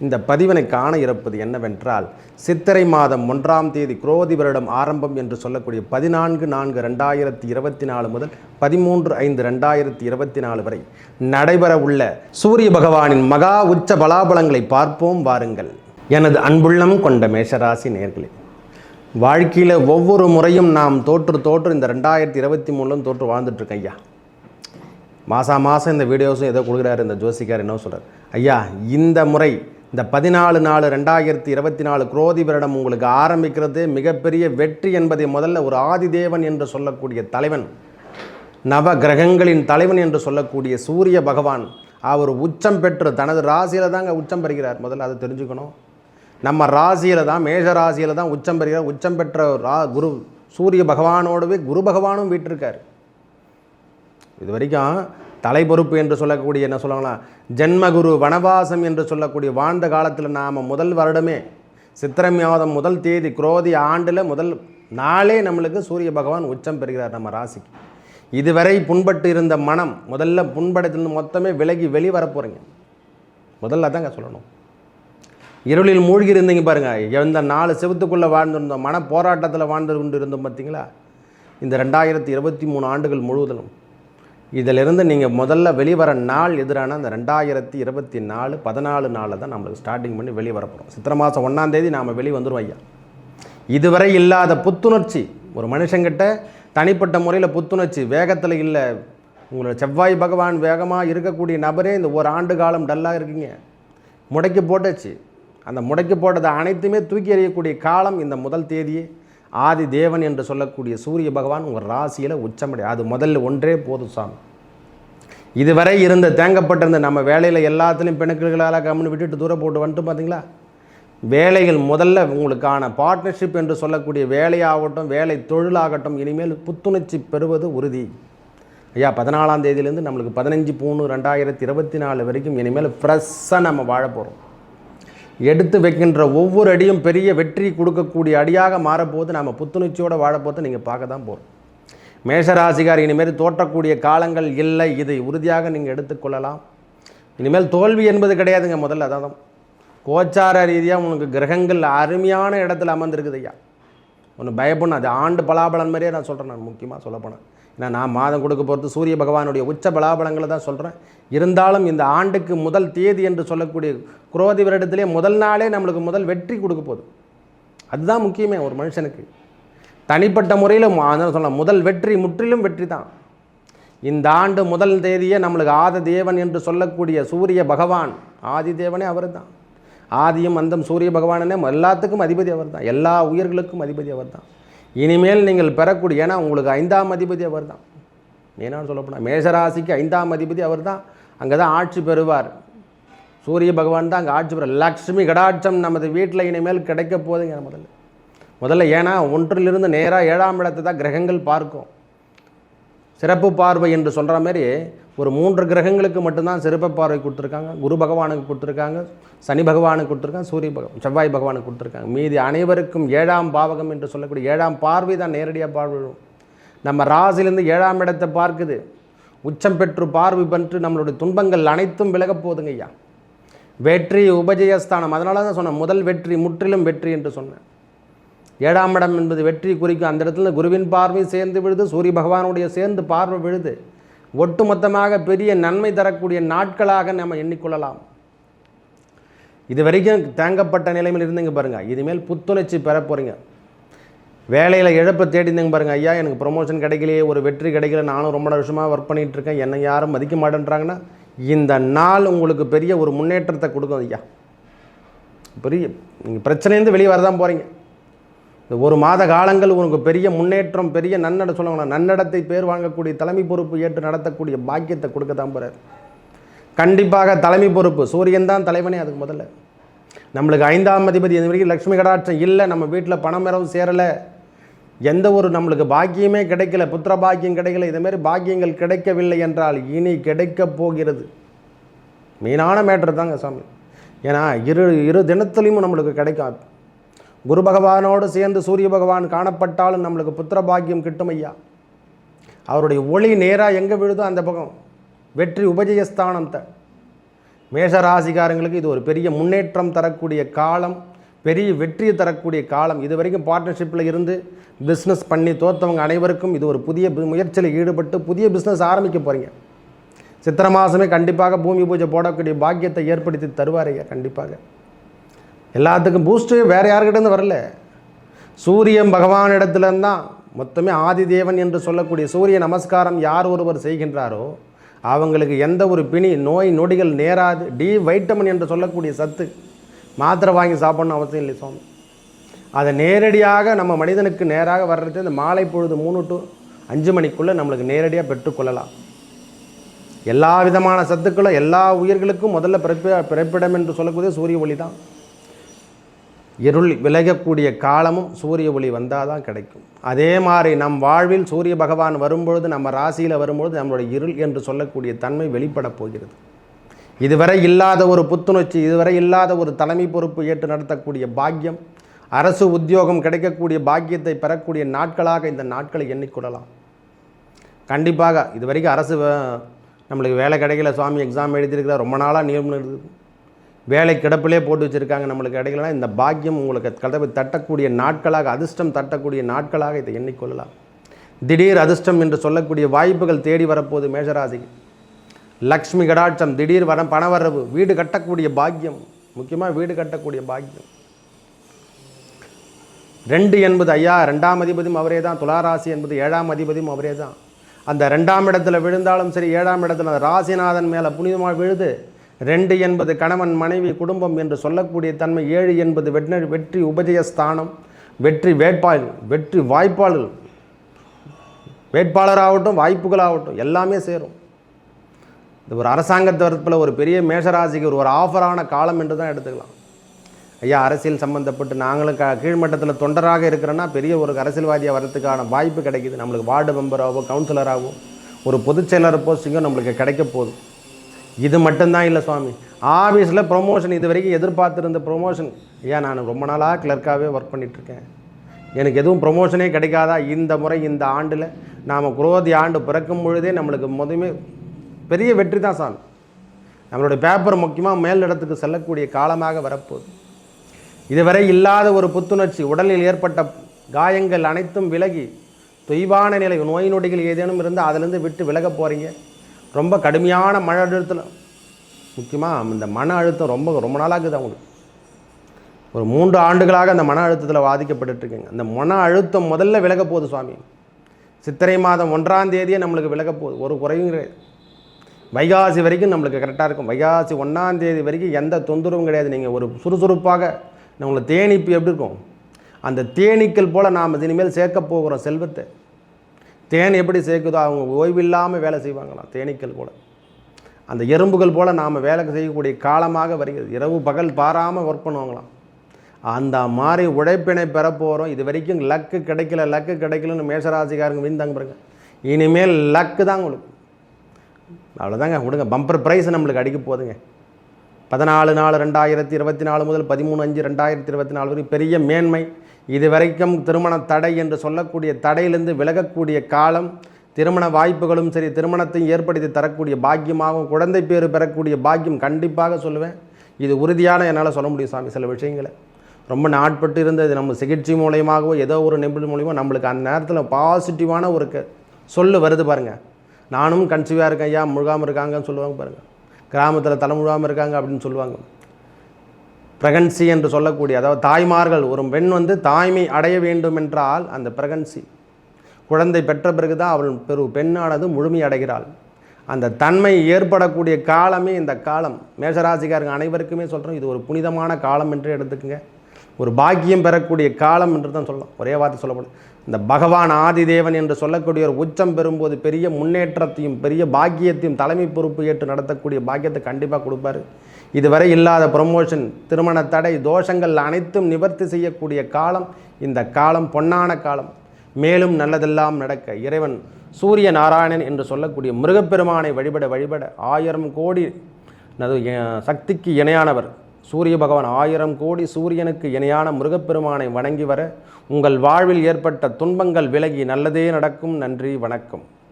இந்த பதிவினை காண இருப்பது என்னவென்றால் சித்திரை மாதம் ஒன்றாம் தேதி குரோதி வருடம் ஆரம்பம் என்று சொல்லக்கூடிய பதினான்கு நான்கு ரெண்டாயிரத்தி இருபத்தி நாலு முதல் பதிமூன்று ஐந்து ரெண்டாயிரத்தி இருபத்தி நாலு வரை நடைபெற உள்ள சூரிய பகவானின் மகா உச்ச பலாபலங்களை பார்ப்போம் வாருங்கள். எனது அன்புள்ளம் கொண்ட மேஷராசி நேர்களே வாழ்க்கையில் ஒவ்வொரு முறையும் நாம் தோற்று தோற்று இந்த ரெண்டாயிரத்தி இருபத்தி மூணிலும் தோற்று வாழ்ந்துட்டுருக்கேன் ஐயா. மாதம் மாதம் இந்த வீடியோஸும் ஏதோ கொடுக்குறாரு இந்த ஜோசிக்கார் என்ன சொல்கிறார் ஐயா இந்த முறை இந்த பதினாலு நாலு ரெண்டாயிரத்தி இருபத்தி நாலு குரோதி வருடம் உங்களுக்கு ஆரம்பிக்கிறது. மிகப்பெரிய வெற்றி என்பதை முதல்ல ஒரு ஆதிதேவன் என்று சொல்லக்கூடிய தலைவன் நவ கிரகங்களின் தலைவன் என்று சொல்லக்கூடிய சூரிய பகவான் அவர் உச்சம் பெற்று தனது ராசியில் தாங்க உச்சம் பெறுகிறார். முதல்ல அதை தெரிஞ்சுக்கணும். நம்ம ராசியில் தான் மேஷ ராசியில் தான் உச்சம் பெறுகிறார். உச்சம் பெற்ற ரா குரு சூரிய பகவானோடவே குரு பகவானும் வீட்டிருக்கார். இது வரைக்கும் தலை பொறுப்பு என்று சொல்லக்கூடிய என்ன சொல்லலாம் ஜென்மகுரு வனவாசம் என்று சொல்லக்கூடிய வாழ்ந்த காலத்தில் நாம் முதல் வருடமே சித்திரை மாதம் முதல் தேதி குரோதி ஆண்டில் முதல் நாளே நம்மளுக்கு சூரிய பகவான் உச்சம் பெறுகிறார் நம்ம ராசிக்கு. இதுவரை புண்பட்டு இருந்த மனம் முதல்ல புண்படத்திலிருந்து மொத்தமே விலகி வெளிவர போகிறீங்க முதல்ல தாங்க சொல்லணும். இருளில் மூழ்கி இருந்தீங்க பாருங்கள் எந்த நாலு செவத்துக்குள்ளே வாழ்ந்திருந்தோம் மன போராட்டத்தில் வாழ்ந்து கொண்டு இருந்தோம் பார்த்தீங்களா இந்த ரெண்டாயிரத்தி இருபத்தி மூணு ஆண்டுகள் முழுவதிலும். இதிலிருந்து நீங்கள் முதல்ல வெளிவர நாள் எதிரான அந்த ரெண்டாயிரத்தி இருபத்தி நாலு பதினாலு நாளில் தான் நம்மளுக்கு ஸ்டார்டிங் பண்ணி வெளியே வர சித்திரை மாதம் ஒன்றாந்தேதி நாம் வெளியே வந்துடுவோம் ஐயா. இதுவரை இல்லாத புத்துணர்ச்சி ஒரு மனுஷங்கிட்ட தனிப்பட்ட முறையில் புத்துணர்ச்சி வேகத்தில் இல்லை. உங்களோட செவ்வாய் பகவான் வேகமாக இருக்கக்கூடிய நபரே இந்த ஒரு ஆண்டு காலம் டல்லாக இருக்கீங்க. முடக்கி போட்டாச்சு. அந்த முடக்கி போட்டதை அனைத்துமே தூக்கி எறியக்கூடிய காலம் இந்த முதல் தேதியே. ஆதி தேவன் என்று சொல்லக்கூடிய சூரிய பகவான் உங்கள் ராசியில் உச்சமடை. அது முதல்ல ஒன்றே போதும் சாமி. இதுவரை இருந்த தேங்கப்பட்டிருந்த நம்ம வேலையில் எல்லாத்துலேயும் பிணக்குகளால் கம்முன்னு விட்டுட்டு தூரம் போட்டு வந்துட்டு பார்த்தீங்களா வேலைகள் முதல்ல உங்களுக்கான பார்ட்னர்ஷிப் என்று சொல்லக்கூடிய வேலையாகட்டும் வேலை தொழிலாகட்டும் இனிமேல் புத்துணர்ச்சி பெறுவது உறுதி. ஐயா பதினாலாம் தேதியிலேருந்து நம்மளுக்கு பதினஞ்சு மூணு ரெண்டாயிரத்தி இருபத்தி நாலு வரைக்கும் இனிமேல் ஃப்ரெஷ்ஷாக நம்ம வாழ போகிறோம் எடுத்து வைக்கின்ற ஒவ்வொரு அடியும் பெரிய வெற்றி கொடுக்கக்கூடிய அடியாக மாறப்போது நாம் புத்துணர்ச்சியோடு வாழப்போது நீங்கள் பார்க்க தான் போகிறோம் மேஷராசிகார் இனிமேல் தோற்றக்கூடிய காலங்கள் இல்லை. இதை உறுதியாக நீங்கள் எடுத்துக்கொள்ளலாம். இனிமேல் தோல்வி என்பது கிடையாதுங்க முதல்ல அதான் கோச்சார ரீதியாக உனக்கு கிரகங்கள் அருமையான இடத்துல அமர்ந்திருக்குது ஐயா. ஒன்று பயப்படணும் அது ஆண்டு பலாபலன் மாதிரியே நான் சொல்கிறேன் நான் முக்கியமாக சொல்லப்போனேன் ஏன்னா நான் மாதம் கொடுக்க போகிறது சூரிய பகவானுடைய உச்ச பலாபலங்களை தான் சொல்கிறேன் இருந்தாலும் இந்த ஆண்டுக்கு முதல் தேதி என்று சொல்லக்கூடிய குரோதி வருடத்திலே முதல் நாளே நம்மளுக்கு முதல் வெற்றி கொடுக்க போகுது. அதுதான் முக்கியமே ஒரு மனுஷனுக்கு. தனிப்பட்ட முறையில் சொல்லலாம் முதல் வெற்றி முற்றிலும் வெற்றி தான். இந்த ஆண்டு முதல் தேதியே நம்மளுக்கு ஆத தேவன் என்று சொல்லக்கூடிய சூரிய பகவான் ஆதி தேவனே அவர் தான். ஆதியும் அந்தம் சூரிய பகவானனே எல்லாத்துக்கும் அதிபதி அவர் தான். எல்லா உயிர்களுக்கும் அதிபதி அவர் தான். இனிமேல் நீங்கள் பெறக்கூடிய ஏன்னா உங்களுக்கு ஐந்தாம் அதிபதி அவர் தான் ஏன்னான்னு சொல்லப்போனால் மேஷராசிக்கு ஐந்தாம் அதிபதி அவர் தான் அங்கே தான் ஆட்சி பெறுவார். சூரிய பகவான் தான் அங்கே ஆட்சி பெற லக்ஷ்மி கடாட்சம் நமது வீட்டில் இனிமேல் கிடைக்க போகுதுங்க முதல்ல. முதல்ல ஏன்னா ஒன்றிலிருந்து நேராக ஏழாம் இடத்தை தான் கிரகங்கள் பார்க்கும். சிறப்பு பார்வை என்று சொல்கிற மாதிரி ஒரு மூன்று கிரகங்களுக்கு மட்டும்தான் சிறப்பு பார்வை கொடுத்துருக்காங்க. குரு பகவானுக்கு கொடுத்துருக்காங்க சனி பகவானுக்கு கொடுத்துருக்காங்க சூரிய பகவான் செவ்வாய் பகவானுக்கு கொடுத்துருக்காங்க. மீதி அனைவருக்கும் ஏழாம் பாவகம் என்று சொல்லக்கூடிய ஏழாம் பார்வை தான் நேரடியாக பார்வையும் நம்ம ராசிலேருந்து ஏழாம் இடத்தை பார்க்குது. உச்சம் பெற்று பார்வை பன்று நம்மளுடைய துன்பங்கள் அனைத்தும் விலகப் போகுதுங்க ஐயா. வெற்றி உபஜயஸ்தானம். அதனால தான் சொன்னேன் முதல் வெற்றி முற்றிலும் வெற்றி என்று சொன்னேன். ஏழாம் இடம் என்பது வெற்றி குறிக்கும். அந்த இடத்துல குருவின் பார்வை சேர்ந்து விழுது சூரிய பகவானுடைய சேர்ந்து பார்வை விழுது. ஒட்டுமொத்தமாக பெரிய நன்மை தரக்கூடிய நாட்களாக நம்ம எண்ணிக்கொள்ளலாம். இது வரைக்கும் தேங்கப்பட்ட நிலைமையில் இருந்தீங்க பாருங்க. இனிமேல் புத்துணர்ச்சி பெற போகிறீங்க வேலையில் இழப்பை தேடிந்தீங்க பாருங்க. ஐயா எனக்கு ப்ரொமோஷன் கிடைக்கலையே ஒரு வெற்றி கிடைக்கல நானும் ரொம்ப வருஷமாக ஒர்க் பண்ணிட்டு இருக்கேன். என்னை யாரும் மதிக்க மாட்டேன்றாங்கன்னா இந்த நாள் உங்களுக்கு பெரிய ஒரு முன்னேற்றத்தை கொடுக்கும் ஐயா. பெரிய நீங்கள் பிரச்சனையிலேருந்து வெளியே வரதான் போகிறீங்க ஒரு மாத காலங்கள் உனக்கு பெரிய முன்னேற்றம் பெரிய நன்னட சொல்லுவாங்க நன்னடத்தை பேர் வாங்கக்கூடிய தலைமை பொறுப்பு ஏற்று நடத்தக்கூடிய பாக்கியத்தை கொடுக்க தான் போகிறார் கண்டிப்பாக தலைமை பொறுப்பு சூரியன் தான் தலைவனே அதுக்கு முதல்ல. நம்மளுக்கு ஐந்தாம் அதிபதி இது வரைக்கும் லக்ஷ்மி கடாட்சம் இல்லை நம்ம வீட்டில் பணம் எறவும் சேரலை. எந்த ஒரு நம்மளுக்கு பாக்கியமே கிடைக்கல புத்திர பாக்கியம் கிடைக்கல இதுமாரி பாக்கியங்கள் கிடைக்கவில்லை என்றால் இனி கிடைக்கப் போகிறது. மெயினான மேட்ரு தாங்க சாமி. ஏன்னா இரு இரு தினத்துலையும் நம்மளுக்கு கிடைக்கும் குரு பகவானோடு சேர்ந்து சூரிய பகவான் காணப்பட்டாலும் நம்மளுக்கு புத்திர பாக்கியம் கிட்டும் ஐயா. அவருடைய ஒளி நேராக எங்கே விழுதோ அந்த பக்கம். வெற்றி உபஜயஸ்தானத்தை த. மேஷ இது ஒரு பெரிய முன்னேற்றம் தரக்கூடிய காலம் பெரிய வெற்றியை தரக்கூடிய காலம். இது வரைக்கும் பார்ட்னர்ஷிப்பில் இருந்து பிஸ்னஸ் பண்ணி தோத்தவங்க அனைவருக்கும் இது ஒரு புதிய முயற்சியில் ஈடுபட்டு புதிய பிஸ்னஸ் ஆரம்பிக்க போகிறீங்க சித்திர மாதமே கண்டிப்பாக பூமி பூஜை போடக்கூடிய பாக்கியத்தை ஏற்படுத்தி தருவார் ஐயா கண்டிப்பாக. எல்லாத்துக்கும் பூஸ்ட்டு வேறு யாருக்கிட்டேருந்து வரல? சூரியன் பகவானிடத்துலேருந்து தான் மொத்தமே ஆதிதேவன் என்று சொல்லக்கூடிய சூரிய நமஸ்காரம் யார் ஒருவர் செய்கின்றாரோ அவங்களுக்கு எந்த ஒரு பிணி நோய் நொடிகள் நேராது. டி வைட்டமின் என்று சொல்லக்கூடிய சத்து மாத்திரை வாங்கி சாப்பிட்ணும் அவசியம் இல்லை சுவாமி. அதை நேரடியாக நம்ம மனிதனுக்கு நேராக வர்றது இந்த மாலை பொழுது மூணு டு அஞ்சு மணிக்குள்ளே நம்மளுக்கு நேரடியாக பெற்றுக்கொள்ளலாம் எல்லா விதமான சத்துக்களும் எல்லா உயிர்களுக்கும் முதல்ல பிறப்ப பிறப்பிடம் என்று சொல்லக்கூடிய சூரிய ஒளி தான். இருள் விலகக்கூடிய காலமும் சூரிய ஒளி வந்தால் தான் கிடைக்கும். அதே மாதிரி நம் வாழ்வில் சூரிய பகவான் வரும்பொழுது நம்ம ராசியில் வரும்பொழுது நம்மளுடைய இருள் என்று சொல்லக்கூடிய தன்மை வெளிப்படப் போகிறது. இதுவரை இல்லாத ஒரு புத்துணர்ச்சி இதுவரை இல்லாத ஒரு தலைமை பொறுப்பு ஏற்று நடத்தக்கூடிய பாக்கியம் அரசு உத்தியோகம் கிடைக்கக்கூடிய பாக்கியத்தை பெறக்கூடிய நாட்களாக இந்த நாட்களை எண்ணிக்கொள்ளலாம். கண்டிப்பாக இது வரைக்கும் அரசு நம்மளுக்கு வேலை கிடைக்கல சுவாமி எக்ஸாம் எழுதியிருக்கிற ரொம்ப நாளாக நியமனம் இருக்குது வேலை கிடப்பிலே போட்டு வச்சுருக்காங்க நம்மளுக்கு கிடைக்கலனா இந்த பாக்கியம் உங்களுக்கு கதவை தட்டக்கூடிய நாட்களாக அதிர்ஷ்டம் தட்டக்கூடிய நாட்களாக இதை எண்ணிக்கொள்ளலாம். திடீர் அதிர்ஷ்டம் என்று சொல்லக்கூடிய வாய்ப்புகள் தேடி வரப்போகுது மேஷராசிக்கு. லக்ஷ்மி கடாட்சம் திடீர் வர பணவரவு வீடு கட்டக்கூடிய பாக்கியம் முக்கியமாக வீடு கட்டக்கூடிய பாக்கியம். ரெண்டு என்பது ஐயா ரெண்டாம் அதிபதியும் அவரே தான் துளாராசி என்பது ஏழாம் அதிபதியும் அவரே தான். அந்த ரெண்டாம் இடத்துல விழுந்தாலும் சரி ஏழாம் இடத்துல அந்த ராசிநாதன் மேலே புனிதமாக விழுது ரெண்டு என்பது கணவன் மனைவி குடும்பம் என்று சொல்லக்கூடிய தன்மை ஏழு என்பது வெற்றி வெற்றி உபஜயஸ்தானம் வெற்றி வேட்பாளர் வெற்றி வாய்ப்பாளர்கள் வேட்பாளராகட்டும் வாய்ப்புகளாகட்டும் எல்லாமே சேரும். இது ஒரு அரசாங்க தரப்பில் ஒரு பெரிய மேஷராசிக்கு ஒரு ஒரு ஆஃபரான காலம் என்று தான் எடுத்துக்கலாம். ஐயா அரசியல் சம்மந்தப்பட்டு நாங்களும் க கீழ்மட்டத்தில் தொண்டராக இருக்கிறோன்னா பெரிய ஒரு அரசியல்வாதியாக வர்றதுக்கான வாய்ப்பு கிடைக்குது. நம்மளுக்கு வார்டு மெம்பராகவோ கவுன்சிலராகவோ ஒரு பொதுச் செயலர் போஸ்டிங்கோ நம்மளுக்கு கிடைக்க போகுது. இது மட்டும்தான் இல்லை சுவாமி. ஆஃபீஸில் ப்ரொமோஷன் இது வரைக்கும் எதிர்பார்த்துருந்த ப்ரொமோஷன் ஐயா நான் ரொம்ப நாளாக கிளர்க்காகவே ஒர்க் பண்ணிகிட்ருக்கேன் எனக்கு எதுவும் ப்ரொமோஷனே கிடைக்காதா? இந்த முறை இந்த ஆண்டில் நாம் குரோதி ஆண்டு பிறக்கும் பொழுதே நம்மளுக்கு முதமே பெரிய வெற்றி தான் சாமி. நம்மளுடைய பேப்பர் முக்கியமாக மேல் இடத்துக்கு செல்லக்கூடிய காலமாக வரப்போகுது. இதுவரை இல்லாத ஒரு புத்துணர்ச்சி உடலில் ஏற்பட்ட காயங்கள் அனைத்தும் விலகி தொய்வான நிலை நோய் நொடிகள் ஏதேனும் இருந்தால் அதிலிருந்து விட்டு விலக போகிறீங்க ரொம்ப கடுமையான மன அழுத்தத்தில். முக்கியமாக இந்த மன அழுத்தம் ரொம்ப ரொம்ப நாளாகுது அவங்களுக்கு. ஒரு மூன்று ஆண்டுகளாக அந்த மன அழுத்தத்தில் பாதிக்கப்பட்டுருக்குங்க அந்த மன அழுத்தம் முதல்ல விலக போகுது சுவாமி. சித்திரை மாதம் ஒன்றாம் தேதியே நம்மளுக்கு விலக போகுது. ஒரு குறையும் கிடையாது. வைகாசி வரைக்கும் நம்மளுக்கு கரெக்டாக இருக்கும். வைகாசி ஒன்றாம் தேதி வரைக்கும் எந்த தொந்தரவும் கிடையாது. நீங்கள் ஒரு சுறுசுறுப்பாக நம்மளை தேனீப்பு எப்படி இருக்கும்? அந்த தேனீக்கள் போல் நாம் இனிமேல் சேர்க்க போகிறோம் செல்வத்தை தேன் எப்படி சேர்க்குதோ அவங்க ஓய்வில்லாமல் வேலை செய்வாங்களாம் தேனீக்கள் போல். அந்த எறும்புகள் போல் நாம் வேலை செய்யக்கூடிய காலமாக வருகிறது. இரவு பகல் பாராமல் ஒர்க் பண்ணுவாங்களாம். அந்த மாதிரி உழைப்பினை பெற போகிறோம் இது வரைக்கும் லக்கு கிடைக்கல லக்கு கிடைக்கலன்னு மேஷராசிக்காரங்க விழுந்தாங்க பாருங்க. இனிமேல் லக்கு தான் உங்களுக்கு அவ்வளோதாங்க விடுங்க. பம்பர் ப்ரைஸ் நம்மளுக்கு அடிக்க போகுதுங்க. பதினாலு நாலு ரெண்டாயிரத்தி இருபத்தி நாலு முதல் பதிமூணு அஞ்சு ரெண்டாயிரத்தி இருபத்தி நாலு வரை பெரிய மேன்மை. இது வரைக்கும் திருமண தடை என்று சொல்லக்கூடிய தடையிலிருந்து விலகக்கூடிய காலம் திருமண வாய்ப்புகளும் சரி திருமணத்தையும் ஏற்படுத்தி தரக்கூடிய பாக்கியமாகவும் குழந்தை பேர் பெறக்கூடிய பாக்கியம் கண்டிப்பாக சொல்லுவேன். இது உறுதியான என்னால் சொல்ல முடியும் சாமி சில விஷயங்களை. ரொம்ப நாட்பட்டு இருந்தது. நம்ம சிகிச்சை மூலியமாகவோ ஏதோ ஒரு நிபுணர் மூலியமாக நம்மளுக்கு அந்த நேரத்தில் பாசிட்டிவான ஒரு சொல்லு வருது பாருங்கள் நானும் கன்சீவாக இருக்கேன் ஐயா முழுகாமல் இருக்காங்கன்னு சொல்லுவாங்க பாருங்கள் கிராமத்தில் தலை இருக்காங்க அப்படின்னு சொல்லுவாங்க. பிரகன்சி என்று சொல்லக்கூடிய அதாவது தாய்மார்கள் ஒரு பெண் வந்து தாய்மை அடைய வேண்டும் என்றால் அந்த பிரகன்சி குழந்தை பெற்ற பிறகு தான் அவள் பெரு பெண்ணானது முழுமை அடைகிறாள். அந்த தன்மை ஏற்படக்கூடிய காலமே இந்த காலம். மேஷராசிக்காரங்க அனைவருக்குமே சொல்கிறோம் இது ஒரு புனிதமான காலம் என்று எடுத்துக்கங்க. ஒரு பாக்கியம் பெறக்கூடிய காலம் என்று தான் சொல்லலாம் ஒரே வார்த்தை சொல்லப்படும். இந்த பகவான் ஆதிதேவன் என்று சொல்லக்கூடிய ஒரு உச்சம் பெறும்போது பெரிய முன்னேற்றத்தையும் பெரிய பாக்கியத்தையும் தலைமை பொறுப்பு ஏற்று நடத்தக்கூடிய பாக்கியத்தை கண்டிப்பாக கொடுப்பாரு. இதுவரை இல்லாத ப்ரமோஷன் திருமண தடை தோஷங்கள் அனைத்தும் நிவர்த்தி செய்யக்கூடிய காலம் இந்த காலம் பொன்னான காலம். மேலும் நல்லதெல்லாம் நடக்க இறைவன் சூரிய நாராயணன் என்று சொல்லக்கூடிய முருகப்பெருமானை வழிபட வழிபட ஆயிரம் கோடி நது சக்திக்கு இணையானவர். சூரிய பகவான் ஆயிரம் கோடி சூரியனுக்கு இணையான முருகப்பெருமானை வணங்கி வர உங்கள் வாழ்வில் ஏற்பட்ட துன்பங்கள் விலகி நல்லதே நடக்கும். நன்றி வணக்கம்.